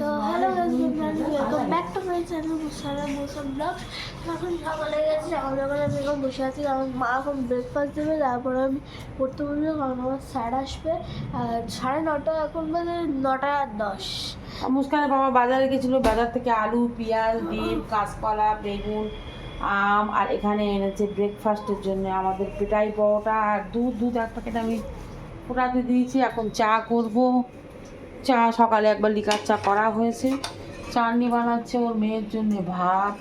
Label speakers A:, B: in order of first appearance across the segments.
A: তো hello welcome back to my channel মুসারা Mousum vlog এখন আমি এখন বসে আছি আমার মা এখন ব্রেকফাস্ট দেবে, তারপরে আমি পড়তে বসবো, কারণ আমার স্যার আসবে। আর সাড়ে নটা, এখন বাজে নটা দশ।
B: মুস্কানের বাবা বাজারে গেছিল, বাজার থেকে আলু, পেঁয়াজ, ডিম, কাঁচকলা, বেগুন, আম, আর এখানে এনেছে ব্রেকফাস্টের জন্য আমাদের পেটাই পরোটা, আর দুধ দুধ এক প্যাকেট আমি ফোটাতে দিয়েছি, এখন চা করব। চা সকালে একবার লিকার চা করা হয়েছে। চাটনি বানাচ্ছে ওর মেয়ের জন্য ভাত।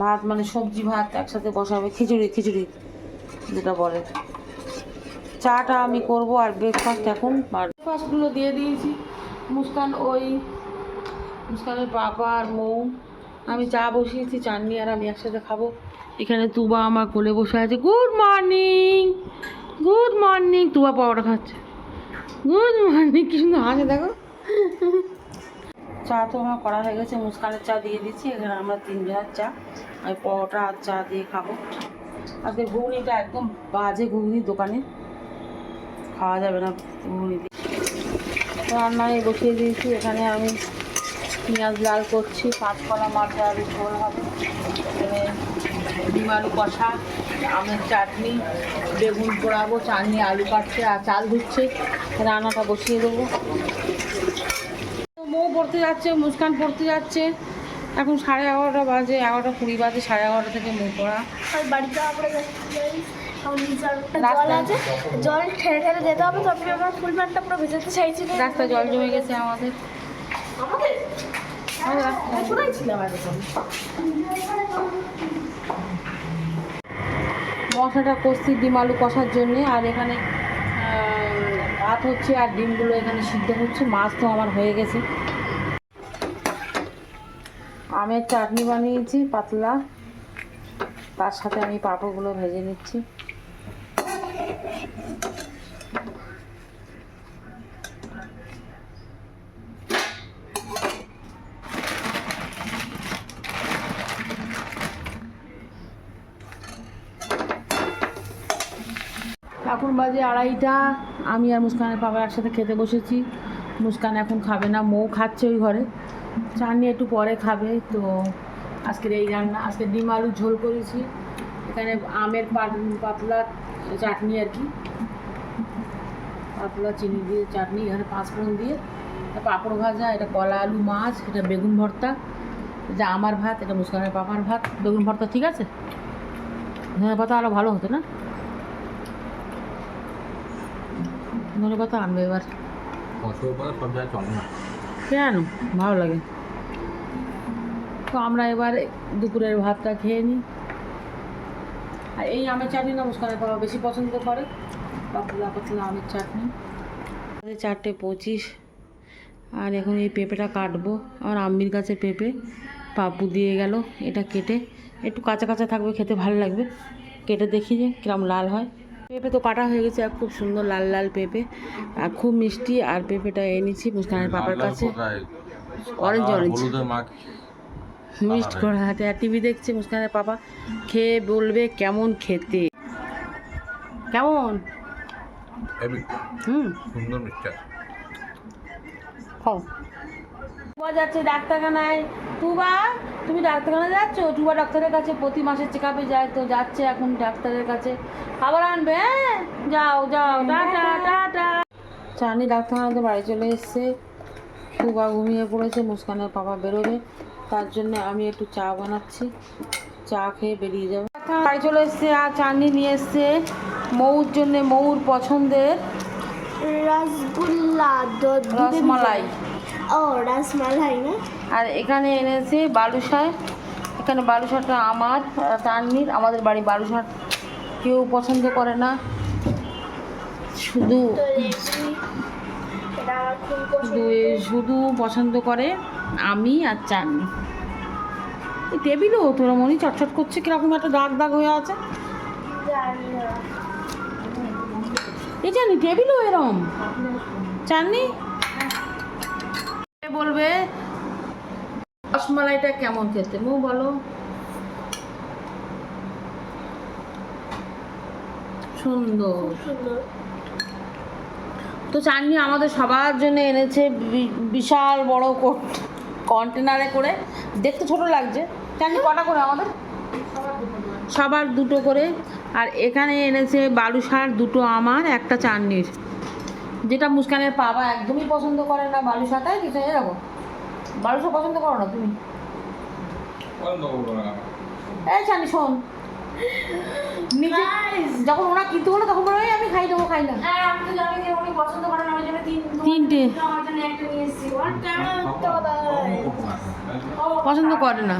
B: ভাত মানে সবজি ভাত একসাথে বসাবে, খিচুড়ি খিচুড়ি, যেটা বলে। চাটা আমি করব আর ব্রেকফাস্ট এখন। ব্রেকফাস্টগুলো দিয়ে দিয়েছি। মুস্কান ওই, মুস্কানের বাবা আর মৌ। আমি চা বসিয়েছি চাননি আর আমি একসাথে খাব। এখানে তুবা আমার কোলে বসে আছে। গুড মর্নিং গুড মর্নিং তুবা পাওয়াটা খাচ্ছে। গুড মর্নিং কি সুন্দর হাসে, দেখো। চা তো আমার করা হয়ে গেছে, মুস্কানের চা দিয়ে দিচ্ছি, এখানে আমরা তিনজনের চা, আমি পরোটা আর চা দিয়ে খাব। আজকে ঘুগনিটা একদম বাজে ঘুগনি দোকানে। খাওয়া যাবে না ঘুগনি রান্নায় বসিয়ে দিয়েছি, এখানে আমি পেঁয়াজ লাল করছি কাঁচকলা মাথা আলু ঝোল হবে। এখানে ডিম আলু কষা। আমের চাটনি বেগুন পোড়াবো চাটনি আলু কাটছে আর চাল ধুচ্ছে। রান্নাটা বসিয়ে দেবো। মৌ পড়তে যাচ্ছে মুস্কান পড়তে যাচ্ছে। এখন সাড়ে এগারোটা বাজে এগারোটা কুড়ি বাজে সাড়ে এগারোটা থেকে মৌ পড়া।
A: বাড়িতে আমরা জল ঠেলে ঠেলে যেতে হবে তারপরে আমার ফুল প্যান্টটা পুরো ভেজাতে চাইছি না।
B: রাস্তায় জল জমে গেছে আমাদের।
A: আমাদের?
B: আমাদের
A: কোথায় ছিলাম
B: মশলাটা কষছি ডিম আলু কষার জন্যে, আর এখানে ভাত হচ্ছে আর ডিমগুলো এখানে সিদ্ধ হচ্ছে, মাছ তো আমার হয়ে গেছে। আমের চাটনি বানিয়েছি, পাতলা। তার সাথে আমি পাঁপড়গুলো ভেজে নিচ্ছি। এখন বাজে আড়াইটা। আমি আর মুস্কানের বাবা একসাথে খেতে বসেছি। মুস্কান এখন খাবে না, মৌ খাচ্ছে ওই ঘরে। চাননি একটু পরে খাবে, তো আজকের এই রান্না, আজকে ডিম আলু ঝোল করেছি। এখানে আমের পাতলা চাটনি আর কি। পাতলা চিনি দিয়ে চাটনি, এখানে পাঁচফোড়ন দিয়ে। পাঁপড় ভাজা, এটা কলা আলু মাছ, এটা বেগুন ভর্তা। এটা আমার ভাত, এটা মুস্কানের পাপার ভাত। বেগুন ভর্তা ঠিক আছে? হ্যাঁ পাতা আরও ভালো হতো না? ধনে পাতা আনবে এবার। কেন? ভালো লাগে। তো আমরা এবার দুপুরের ভাতটা খেয়ে নিই। আর এই আমের চাটনি না মুস্কানের বাবা বেশি পছন্দ করে। পাতলা পাতলা আমের চাটনি। চারটে পঁচিশ। আর এখন এই পেঁপেটা কাটবো। আমার আম্মির কাছে পেঁপে পাপু দিয়ে গেল। এটা কেটে। একটু কাঁচা কাঁচা থাকবে, খেতে ভালো লাগবে। কেটে দেখি যে কিরম লাল হয়। পেঁপে তো কাটা হয়ে গেছে আর খুব সুন্দর লাল লাল পেঁপে। আর খুব মিষ্টি আর পেঁপেটা এনেছি মুস্কানের পাপার কাছে। অরেঞ্জ অরেঞ্জ মিক্সড করা হাতে। আর টিভি দেখছে মুস্কানের পাপা খেয়ে বলবে কেমন খেতে। কেমন? হুম।
C: সুন্দর মিষ্টি।
B: খাও। যাচ্ছে ডাক্তারখানায়। টুবা তুমি ডাক্তারখানায় যাচ্ছ? টুবা ডাক্তারের কাছে প্রতি মাসে চেক আপে যায় তো যাচ্ছে এখন ডাক্তারের কাছে। খাবার আনবে হ্যাঁ? যাও যাও টাটা টাটা। চানি ডাক্তারখানাতে বাড়ি চলে এসছে। টুবা ঘুমিয়ে পড়েছে মুস্কানের পাপা বেরোবে। তার জন্য আমি একটু চা বানাচ্ছি। চা খেয়ে বেরিয়ে যাব। বাড়ি চলে এসছে আর চাটনি নিয়ে এসছে মৌর জন্য মৌর পছন্দের
A: রসগোল্লা
B: রসমালাই।
A: ও রসমালাই না?
B: আর এখানে এনেছে বালুশায় এখানে বালুশাটা আমার তাননির আমাদের বাড়ি বালুশাট কেউ পছন্দ করে না। শুধু শুধু পছন্দ করে আমি আর চাননি এই টেবিলও তোরা মনে চটচট করছে, কীরকম একটা দাগ দাগ হয়ে আছে। এই জানি, টেবিলও এরম। চাননি বলবে? রসমালাইটা কেমন খেতে? মু বলো। সুন্দর।
A: সুন্দর।
B: তো চাটনি আমাদের সবার জন্য এনেছে বিশাল বড় কন্টেনারে করে। দেখতে ছোট লাগছে। চাটনি কটা করে আমাদের? সবার দুটো করে। আর এখানে এনেছে বালুশার দুটো আমার একটা চাটনির যেটা মুস্কানের বাবা একদমই পছন্দ করে না বালুশা তাই কিছু এরকম। বালুশা পছন্দ করো না তুমি এই জানি শোন নিজে যখন ওরা কিনতে বলে তখন বলে আমি খাই দেবো খাই না
D: হ্যাঁ আমি তো জানি যে উনি পছন্দ করেন আমার জন্য তিন
B: তিনটে।
D: আমার জন্য একটা নিয়ে এসেছি
B: পছন্দ করে না